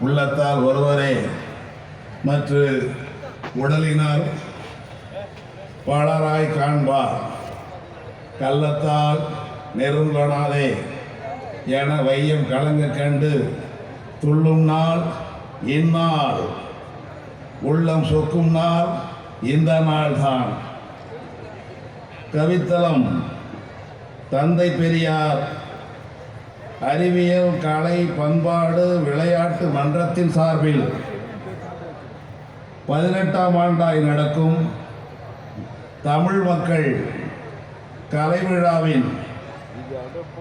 உள்ளத்தால் ஒருவரே மற்ற உடலினால் பலராய் காண்பார். கள்ளத்தால் நெருங்கனாதே என வையம் கலங்க கண்டு துள்ளும் நாள் இந்நாள் உள்ளம் சொக்கும் நாள் இந்த நாள்தான். கவித்தலம் தந்தை பெரியார் அறிவியல் கலை பண்பாடு விளையாட்டு மன்றத்தின் சார்பில் பதினெட்டாம் ஆண்டாய் நடக்கும் தமிழ் மக்கள் கலை விழாவின்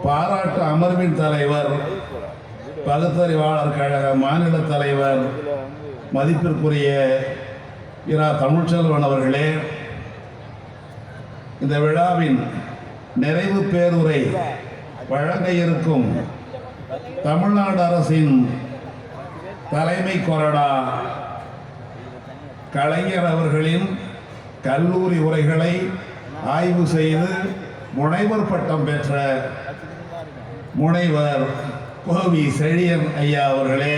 பாராட்டு அமர்வின் தலைவர் பகுத்தறிவாளர் கழக மாநில தலைவர் மதிப்பிற்குரிய இரா தமிழ்ச்செல்வன் அவர்களே இந்த விழாவின் நிறைவு பேருரை வழங்க இருக்கும் தமிழ்நாடு அரசின் தலைமை கொறடா கலைஞர் அவர்களின் கல்லூரி உரைகளை ஆய்வு செய்து முனைவர் பட்டம் பெற்ற முனைவர் கோவி செழியன் ஐயா அவர்களே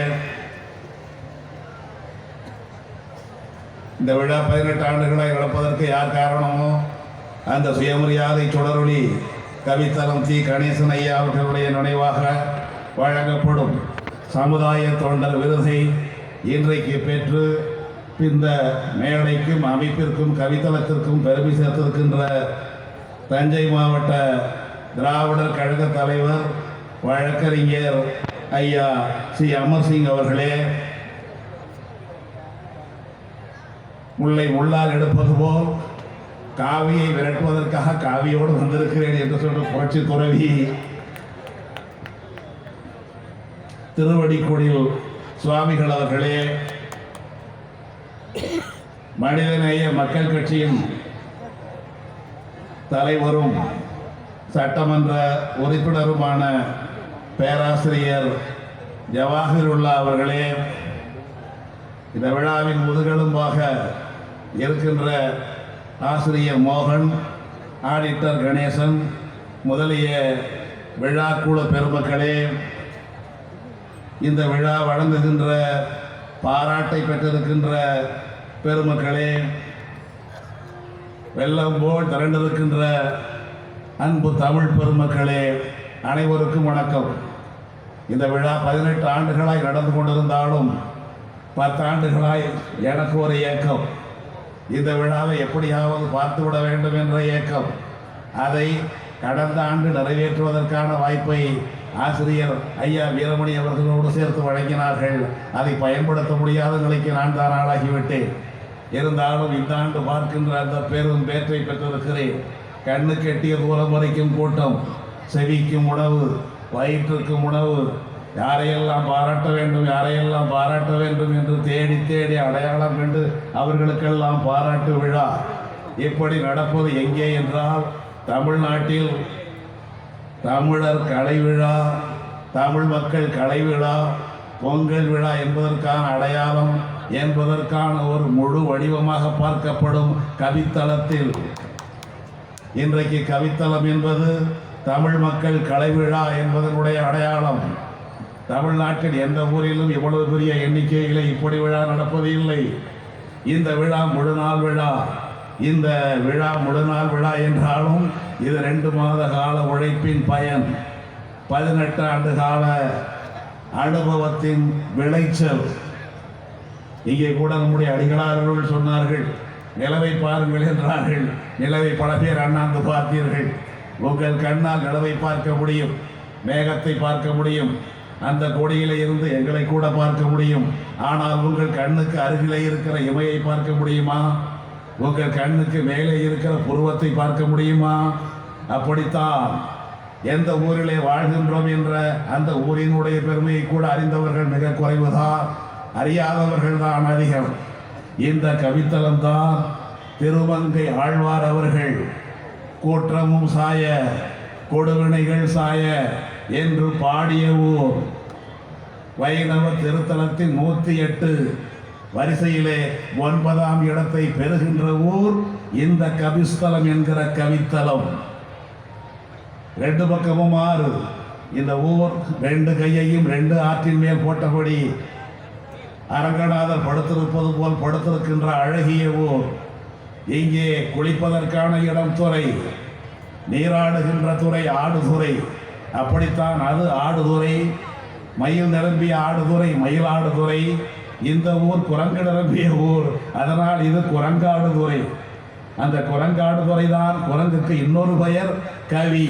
இந்த விழா பதினெட்டு ஆண்டுகளை நடப்பதற்கு யார் காரணமோ அந்த சுயமரியாதை சுடரொளி கவித்தலம் தி கணேசன் ஐயா அவர்களுடைய நினைவாக வழங்கப்படும் சமுதாய தொண்டர் விருதை இன்றைக்கு பெற்று இந்த மேடைக்கும் அமைப்பிற்கும் கவித்தலத்திற்கும் பெருமை சேர்த்திருக்கின்ற தஞ்சை மாவட்ட திராவிடர் கழக தலைவர் வழக்கறிஞர் ஐயா சி. அமர்சிங் அவர்களே முல்லை முள்ளால் எடுப்பது போல் காவியை விரட்டுவதற்காக காவியோடு வந்திருக்கிறேன் என்று சொல்ற புரட்சி துறவி. திருவடிக்குடியில் சுவாமிகள் அவர்களே மனிதநேய மக்கள் கட்சியின் தலைவரும் சட்டமன்ற உறுப்பினருமான பேராசிரியர் ஜவாஹிருல்லா அவர்களே இந்த விழாவின் முதுகெலும்பாக இருக்கின்ற ஆசிரியர் மோகன் ஆடிட்டர் கணேசன் முதலிய விழா கூட பெருமக்களே இந்த விழா வழங்குகின்ற பாராட்டை பெற்றிருக்கின்ற பெருமக்களே வெள்ளம் போல் திரண்டிருக்கின்ற அன்பு தமிழ் பெருமக்களே அனைவருக்கும் வணக்கம். இந்த விழா பதினெட்டு ஆண்டுகளாய் நடந்து கொண்டிருந்தாலும் பத்தாண்டுகளாய் எனக்கு ஒரு இயக்கம். இந்த விழாவை எப்படியாவது பார்த்து விட வேண்டும் என்ற ஏக்கம். அதை கடந்த ஆண்டு நிறைவேற்றுவதற்கான வாய்ப்பை ஆசிரியர் ஐயா வீரமணி அவர்களோடு சேர்த்து வழங்கினார்கள். அதை பயன்படுத்த முடியாத நிலைக்கு நான் தான் ஆளாகிவிட்டேன். இருந்தாலும் இந்த ஆண்டு பார்க்கின்ற அந்த பெரும் பேற்றை பெற்றிருக்கிறேன். கண்ணு கெட்டிய தூரம் வரைக்கும் கூட்டம் செவிக்கும் உணவு வயிற்றுக்கும் உணவு யாரையெல்லாம் பாராட்ட வேண்டும் யாரையெல்லாம் பாராட்ட வேண்டும் என்று தேடி தேடி அடையாளம் கண்டு அவர்களுக்கெல்லாம் பாராட்டு விழா இப்படி நடப்பது எங்கே என்றால் தமிழ்நாட்டில் தமிழர் கலை விழா தமிழ் மக்கள் கலை விழா பொங்கல் விழா என்பதற்கான அடையாளம் என்பதற்கான ஒரு முழு வடிவமாக பார்க்கப்படும் கவித்தளத்தில். இன்றைக்கு கவித்தலம் என்பது தமிழ் மக்கள் கலை விழா என்பதனுடைய அடையாளம். தமிழ்நாட்டில் எந்த ஊரிலும் இவ்வளவு பெரிய எண்ணிக்கையில் இப்படி விழா நடப்பது இல்லை. இந்த விழா முழு நாள் விழா. இந்த விழா முழு நாள் விழா என்றாலும் இது ரெண்டு மாத கால உழைப்பின் பயன். பதினெட்டு ஆண்டு கால அனுபவத்தின் விளைச்சல். இங்கே கூட நம்முடைய அடிகளார்கள் சொன்னார்கள் நிலவை பாருங்கள் என்றார்கள். நிலவை பல பேர் அண்ணாந்து பார்த்தீர்கள். உங்கள் கண்ணால் நிலவை பார்க்க முடியும் மேகத்தை பார்க்க முடியும். அந்த கொடியில இருந்து எங்களை கூட பார்க்க முடியும். ஆனால் உங்கள் கண்ணுக்கு அருகிலே இருக்கிற இமையை பார்க்க முடியுமா? உங்கள் கண்ணுக்கு மேலே இருக்கிற புருவத்தை பார்க்க முடியுமா? அப்படித்தான். எந்த ஊரிலே வாழ்கின்றோம் என்ற அந்த ஊரினுடைய பெருமையை கூட அறிந்தவர்கள் மிக குறைவுதான். அறியாதவர்கள் தான் அதிகம். இந்த கவித்தலம் தான் திருமங்கை ஆழ்வார் அவர்கள் கூற்றமும் சாய கொடுவினைகள் சாய என்று பாடிய ஊர். வைணவ திருத்தலத்தின் நூற்றி எட்டு வரிசையிலே ஒன்பதாம் இடத்தை பெறுகின்ற ஊர் இந்த கவிஸ்தலம் என்கிற கவித்தலம். ரெண்டு பக்கமும் ஆறு. இந்த ஊர் ரெண்டு கையையும் ரெண்டு ஆற்றின் மேல் போட்டபடி அரங்கநாதர் படுத்திருப்பது போல் படுத்திருக்கின்ற அழகிய ஊர். இங்கே குளிப்பதற்கான இடம் துறை நீராடுகின்ற துறை ஆடுதுறை. அப்படித்தான் அது ஆடுதுறை. மயில் நிரம்பிய ஆடுதுறை மயிலாடுதுறை இந்த ஊர் குரங்கு நிரம்பிய ஊர். அதனால் இது குரங்காடுதுறை. அந்த குரங்காடுதுறை தான் குரங்குக்கு இன்னொரு பெயர் கவி.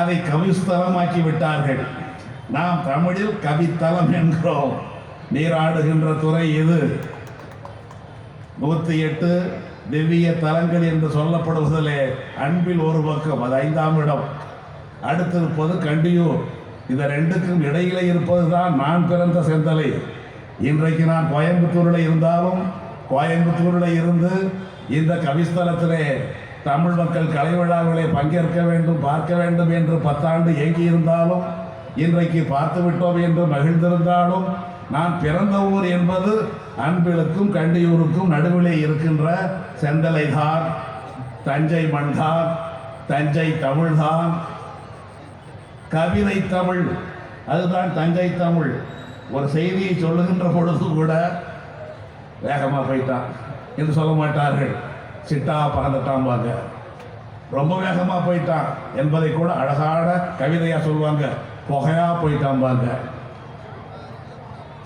அதை கவிஸ்தலமாக்கி விட்டார்கள். நாம் தமிழில் கவித்தலம் என்கிறோம். நீராடுகின்ற துறை இது. நூற்றி எட்டு திவ்ய தலங்கள் என்று சொல்லப்படுவதிலே அன்பில் ஒரு பக்கம் அது ஐந்தாம் இடம். அடுத்திருப்பது கண்டியூர். இந்த ரெண்டுக்கும் இடையிலே இருப்பதுதான் நான் பிறந்த செந்தலை. இன்றைக்கு நான் கோயம்புத்தூரில் இருந்தாலும் கோயம்புத்தூரில் இருந்து இந்த கவிஸ்தலத்திலே தமிழ் மக்கள் கலை விழாவிலே பங்கேற்க வேண்டும் பார்க்க வேண்டும் என்று பத்தாண்டு இயங்கி இருந்தாலும் இன்றைக்கு பார்த்து விட்டோம் என்று மகிழ்ந்திருந்தாலும் நான் பிறந்த ஊர் என்பது அன்பிலுக்கும் கண்டியூருக்கும் நடுவிலே இருக்கின்ற செந்தலை தான் தஞ்சை மண்தான் தஞ்சை தமிழ்தான் கவிதை தமிழ். அதுதான் தஞ்சை தமிழ். ஒரு செய்தியை சொல்லுகின்ற பொழுது கூட வேகமாக போயிட்டான் என்று சொல்ல மாட்டார்கள். சிட்டா பறந்துட்டாம்பாங்க ரொம்ப வேகமாக போயிட்டான் என்பதை கூட அழகான கவிதையாக சொல்லுவாங்க. புகையா போயிட்டாம்பாங்க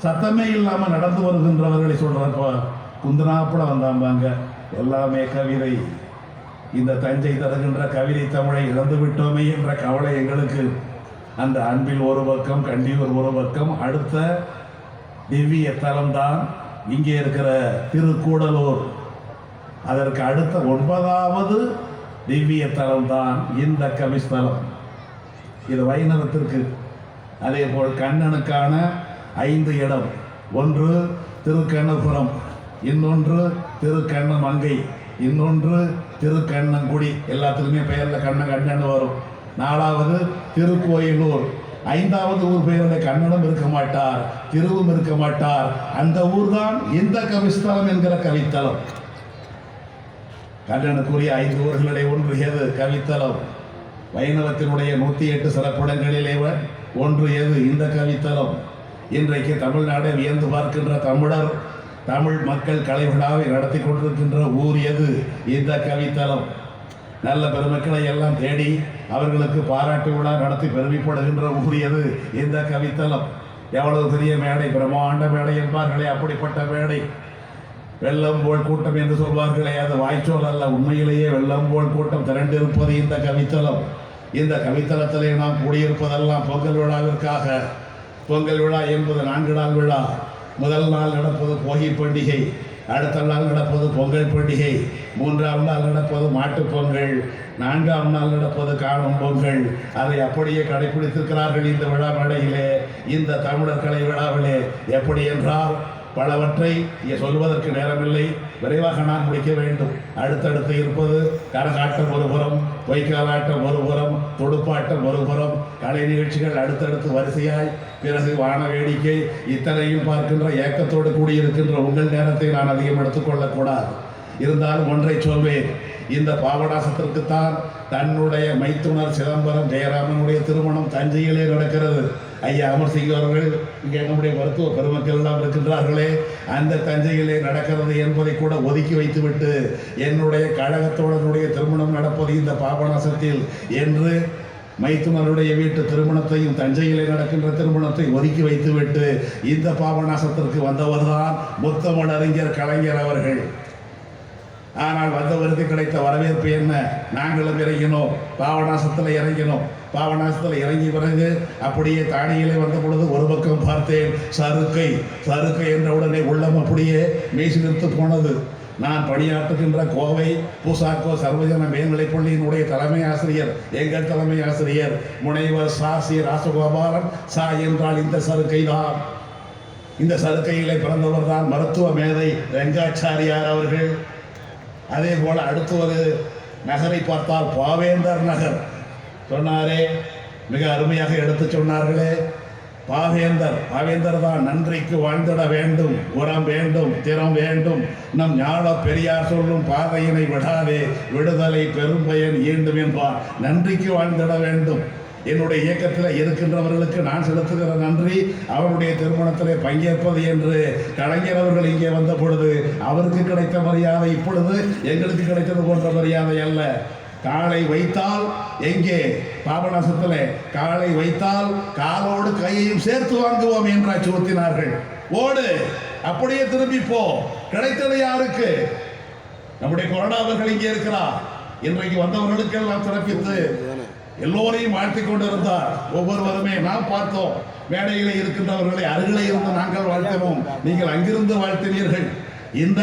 சத்தமே இல்லாமல் நடந்து வருகின்றவர்களை சொல்கிறப்ப குந்தனாப்பட வந்தாம்பாங்க எல்லாமே கவிதை. இந்த தஞ்சை தருகின்ற கவிதை தமிழை இழந்து விட்டோமே என்ற கவலை எங்களுக்கு. அந்த அன்பில் ஒரு பக்கம் கண்டியூர் ஒரு பக்கம் அடுத்த திவ்ய தலம்தான் இங்கே இருக்கிற திருக்கூடலூர். அதற்கு அடுத்த ஒன்பதாவது திவ்ய தலம்தான் இந்த கவிஸ்தலம் இது வைணவத்திற்கு. அதே போல் கண்ணனுக்கான ஐந்து இடம். ஒன்று திருக்கண்ணபுரம் இன்னொன்று திருக்கண்ண மங்கை இன்னொன்று திருக்கண்ணங்குடி. எல்லாத்துக்குமே பெயரில் கண்ண கண்ணன் வரும். நாலாவது திருக்கோயிலூர். ஐந்தாவது ஊர் பெயரில் கண்ணனும் இருக்க மாட்டார் திருவும் இருக்க மாட்டார். அந்த ஊர் தான் இந்த கவிஸ்தலம் என்கிற கவித்தலம். கண்ணனுக்குரிய ஐந்து ஊர்களுடைய ஒன்று எது? கவித்தலம். வைணவத்தினுடைய நூற்றி எட்டு சிறப்பிடங்களிலே ஒன்று எது? இந்த கவித்தலம். இன்றைக்கு தமிழ்நாடை வியந்து பார்க்கின்ற தமிழர் தமிழ் மக்கள் கலை விழாவை நடத்தி கொண்டிருக்கின்ற ஊர் எது? இந்த கவித்தலம் நல்ல பெருமக்களை எல்லாம் தேடி அவர்களுக்கு பாராட்டு விழா நடத்தி பெருமைப்படுகின்ற ஊர் எது? இந்த கவித்தலம் எவ்வளவு பெரிய மேடை பிரம்மாண்ட மேடை என்பார்களே அப்படிப்பட்ட மேடை. வெள்ளம் போல் கூட்டம் என்று சொல்வார்களே அது வாய்ச்சோல் அல்ல உண்மையிலேயே வெள்ளம் போல் கூட்டம் திரண்டிருப்பது இந்த கவித்தலம் இந்த கவித்தலத்திலே நாம் கூடியிருப்பதெல்லாம் பொங்கல் விழாவிற்காக. பொங்கல் விழா என்பது நான்கு நாள் விழா. முதல் நாள் நடப்பது போகி பண்டிகை அடுத்த நாள் நடப்பது பொங்கல் பண்டிகை மூன்றாம் நாள் நடப்பது மாட்டுப் பொங்கல் நான்காம் நாள் நடப்பது காணும் பொங்கல். அதை அப்படியே கடைபிடித்திருக்கிறார்கள் இந்த விழா மேடையிலே இந்த தமிழர் கலை விழாவிலே. எப்படி என்றால் பலவற்றை இங்கே சொல்வதற்கு நேரமில்லை. விரைவாக நான் முடிக்க வேண்டும். அடுத்தடுத்து இருப்பது கரகாட்டம் ஒருபுறம் வைக்காலாட்டம் மறுபுறம் துடுப்பாட்டம் ஒரு கலை நிகழ்ச்சிகள் அடுத்தடுத்து வரிசையாய் பிறகு வான வேடிக்கை இத்தனையும் பார்க்கின்ற ஏக்கத்தோடு கூடியிருக்கின்ற உங்கள் நேரத்தை நான் அதிகம் எடுத்துக்கொள்ளக்கூடாது இருந்தாலும் ஒன்றை சொல்வேன் இந்த பாவடாசத்திற்குத்தான் தன்னுடைய மைத்துனர் சிதம்பரம் ஜெயராமனுடைய திருமணம் தஞ்சையிலே நடக்கிறது. ஐயா அமர்சிங் அவர்கள் இங்கே நம்முடைய மருத்துவ பெருமக்கள் எல்லாம் இருக்கின்றார்களே அந்த தஞ்சையிலே நடக்கிறது என்பதை கூட ஒதுக்கி வைத்துவிட்டு என்னுடைய கழகத்தோழனுடைய திருமணம் நடப்பது இந்த பாபநாசத்தில் என்று மைத்துனருடைய வீட்டு திருமணத்தையும் தஞ்சையிலே நடக்கின்ற திருமணத்தை ஒதுக்கி வைத்துவிட்டு இந்த பாபநாசத்திற்கு வந்தவர்தான் முத்தமிழறிஞர் கலைஞர் அவர்கள். ஆனால் வந்தவருக்கு கிடைத்த வரவேற்பு என்ன? நாங்களும் இறங்கினோம். பாவநாசத்தில் இறங்கினோம். பாவநாசத்தில் இறங்கிய பிறகு அப்படியே தானியிலே வந்த பொழுது ஒரு பக்கம் பார்த்தேன் சருக்கை சருக்கை என்ற உடனே உள்ளம் அப்படியே மெய்சிலிர்த்து போனது. நான் பணியாற்றுகின்ற கோவை பூசாக்கோ சர்வஜன மேல்நிலைப் பள்ளியினுடைய தலைமை ஆசிரியர். எங்கள் தலைமை ஆசிரியர் முனைவர் சா. சி. ராசகோபாலன். சா. என்றால் இந்த சருக்கை தான். இந்த சருக்கையிலே பிறந்தவர் தான் மருத்துவ மேதை ரெங்காச்சாரியார் அவர்கள். அதே போல அடுத்து ஒரு நகரை பார்த்தால் பாவேந்தர் நகர். சொன்னாரே மிக அருமையாக எடுத்து சொன்னார்களே. பாவேந்தர் பாவேந்தர் தான் நன்றிக்கு வாழ்ந்திட வேண்டும் உரம் வேண்டும் திறம் வேண்டும். நம் ஞான பெரியார் சொல்லும் பாதையினை விடாதே விடுதலை பெரும் பயன் ஈண்டும் என்பார். நன்றிக்கு வாழ்ந்திட வேண்டும். என்னுடைய இயக்கத்தில் இருக்கின்றவர்களுக்கு நான் செலுத்துகிற நன்றி. அவருடைய திருமணத்தில் பங்கேற்பது என்று கலைஞர் அவர்கள் இங்கே வந்த பொழுது அவருக்கு கிடைத்த மரியாதை இப்பொழுது எங்களுக்கு கிடைத்தது போன்ற மரியாதை அல்ல. காலை வைத்தால் எங்கே? பாபநாசத்தில். காலை வைத்தால் காலோடு கையையும் சேர்த்து வாங்குவோம் என்று அச்சுறுத்தினார்கள். ஓடு அப்படியே திரும்பி போ. கிடைத்தது யாருக்கு? நம்முடைய கொரோனா அவர்கள் இங்கே இருக்கிறார். இன்றைக்கு வந்தவர்களுக்கெல்லாம் சிறப்பித்து எல்லோரையும் வாழ்த்திக் கொண்டிருந்தார். ஒவ்வொருவருமே நாம் பார்த்தோம். மேடையில் இருக்கின்றவர்களை அருகிலே இருந்து நாங்கள் வாழ்த்தினோம். நீங்கள் அங்கிருந்து வாழ்த்தினீர்கள். இந்த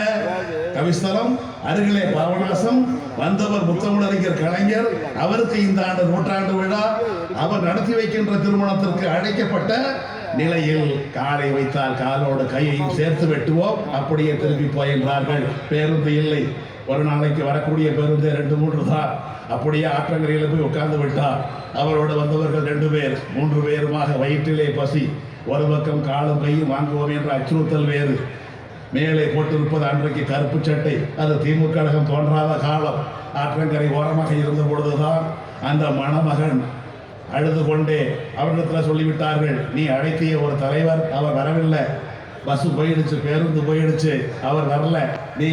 கவிஸ்தலம் அருகிலே பாவநாசம் வந்தவர் முத்தமிழறிஞர் கலைஞர் அவருக்கு இந்த ஆண்டு நூற்றாண்டு விழா அவர் நடத்தி வைக்கின்ற திருமணத்திற்கு அழைக்கப்பட்ட நிலையில் காலை வைத்தால் காலோடு கையையும் சேர்த்து வெட்டுவோம். அப்படியே திரும்பி போயின்றார்கள் பேருந்து இல்லை. ஒரு நாளைக்கு வரக்கூடிய பேருந்து ரெண்டு மூன்று தான் அப்படியே ஆற்றங்கரையில் போய் உட்கார்ந்து விட்டார் அவரோடு வந்தவர்கள் ரெண்டு பேர் மூன்று பேருமாக வயிற்றிலே பசி. ஒரு பக்கம் காலும் கையும் வாங்குவோம் என்ற அச்சுறுத்தல் வேறு. மேலே போட்டிருப்பது அன்றைக்கு கருப்பு சட்டை. அது திமுக கழகம் தோன்றாத காலம். ஆற்றங்கரை ஓரமாக இருந்த பொழுதுதான் அந்த மணமகன் அழுது கொண்டே அவரிடத்தில் சொல்லிவிட்டார்கள் நீ அழைத்திய ஒரு தலைவர் அவர் வரவில்லை. பஸ்ஸு போயிடுச்சு பேருந்து போயிடுச்சு அவர் வரல. நீ